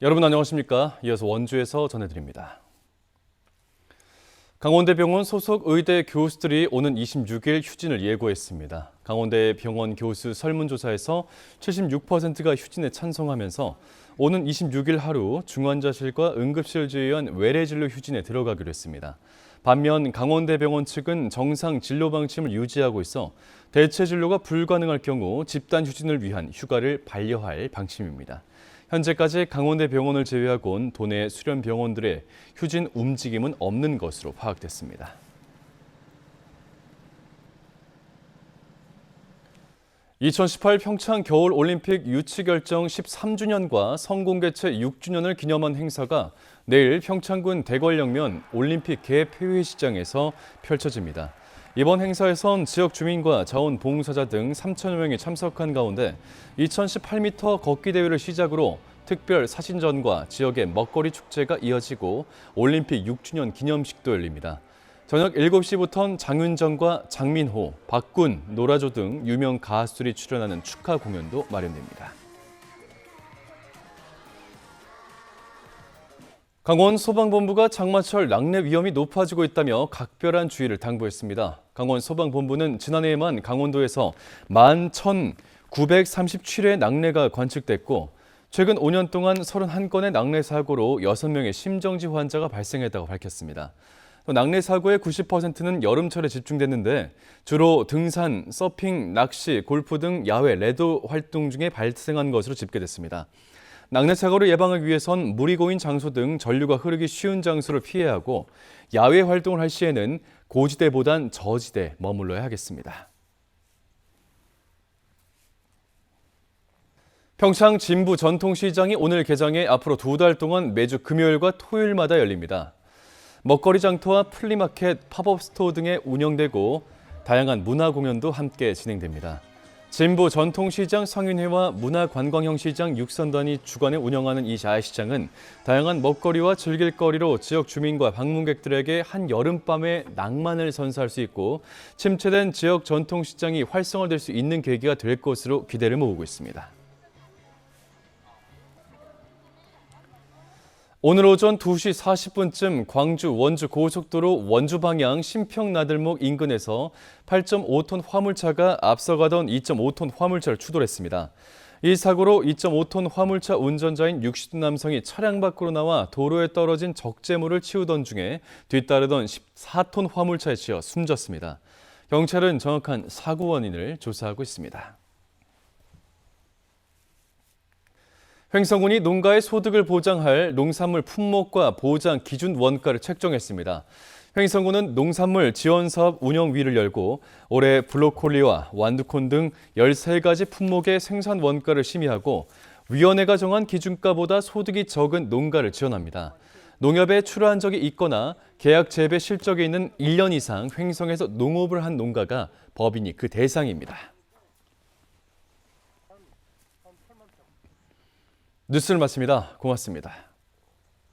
여러분 안녕하십니까? 이어서 원주에서 전해드립니다. 강원대병원 소속 의대 교수들이 오는 26일 휴진을 예고했습니다. 강원대 병원 교수 설문조사에서 76%가 휴진에 찬성하면서 오는 26일 하루 중환자실과 응급실 제외한 외래진료 휴진에 들어가기로 했습니다. 반면 강원대병원 측은 정상 진료 방침을 유지하고 있어 대체 진료가 불가능할 경우 집단 휴진을 위한 휴가를 반려할 방침입니다. 현재까지 강원대 병원을 제외하곤 도내 수련 병원들의 휴진 움직임은 없는 것으로 파악됐습니다. (2018) 평창 겨울 올림픽 유치 결정 13주년과 성공 개최 6주년을 기념한 행사가 내일 평창군 대관령면 올림픽 개 폐회시장에서 펼쳐집니다. 이번 행사에선 지역 주민과 자원봉사자 등 3천여 명이 참석한 가운데 2018m 걷기 대회를 시작으로 특별 사진전과 지역의 먹거리 축제가 이어지고 올림픽 6주년 기념식도 열립니다. 저녁 7시부턴 장윤정과 장민호, 박군, 노라조 등 유명 가수들이 출연하는 축하 공연도 마련됩니다. 강원 소방본부가 장마철 낙뢰 위험이 높아지고 있다며 각별한 주의를 당부했습니다. 강원 소방본부는 지난해에만 강원도에서 11,937회 낙뢰가 관측됐고 최근 5년 동안 31건의 낙뢰 사고로 6명의 심정지 환자가 발생했다고 밝혔습니다. 또 낙뢰 사고의 90%는 여름철에 집중됐는데 주로 등산, 서핑, 낚시, 골프 등 야외 레드 활동 중에 발생한 것으로 집계됐습니다. 낙뢰 사고를 예방하기 위해선 물이 고인 장소 등 전류가 흐르기 쉬운 장소를 피해야 하고 야외 활동을 할 시에는 고지대보단 저지대 머물러야 하겠습니다. 평창 진부 전통시장이 오늘 개장해 앞으로 두 달 동안 매주 금요일과 토요일마다 열립니다. 먹거리 장터와 플리마켓, 팝업 스토어 등에 운영되고 다양한 문화 공연도 함께 진행됩니다. 진부 전통시장 상인회와 문화관광형시장 육선단이 주관해 운영하는 이 자해시장은 다양한 먹거리와 즐길거리로 지역 주민과 방문객들에게 한 여름밤의 낭만을 선사할 수 있고 침체된 지역 전통시장이 활성화될 수 있는 계기가 될 것으로 기대를 모으고 있습니다. 오늘 오전 2시 40분쯤 광주 원주 고속도로 원주 방향 신평나들목 인근에서 8.5톤 화물차가 앞서가던 2.5톤 화물차를 추돌했습니다. 이 사고로 2.5톤 화물차 운전자인 60대 남성이 차량 밖으로 나와 도로에 떨어진 적재물을 치우던 중에 뒤따르던 14톤 화물차에 치여 숨졌습니다. 경찰은 정확한 사고 원인을 조사하고 있습니다. 횡성군이 농가의 소득을 보장할 농산물 품목과 보장 기준 원가를 책정했습니다. 횡성군은 농산물 지원 사업 운영위를 열고 올해 블로콜리와 완두콘 등 13가지 품목의 생산 원가를 심의하고 위원회가 정한 기준가보다 소득이 적은 농가를 지원합니다. 농협에 출하한 적이 있거나 계약 재배 실적이 있는 1년 이상 횡성에서 농업을 한 농가가 법인이 그 대상입니다. 뉴스를 마칩니다. 고맙습니다.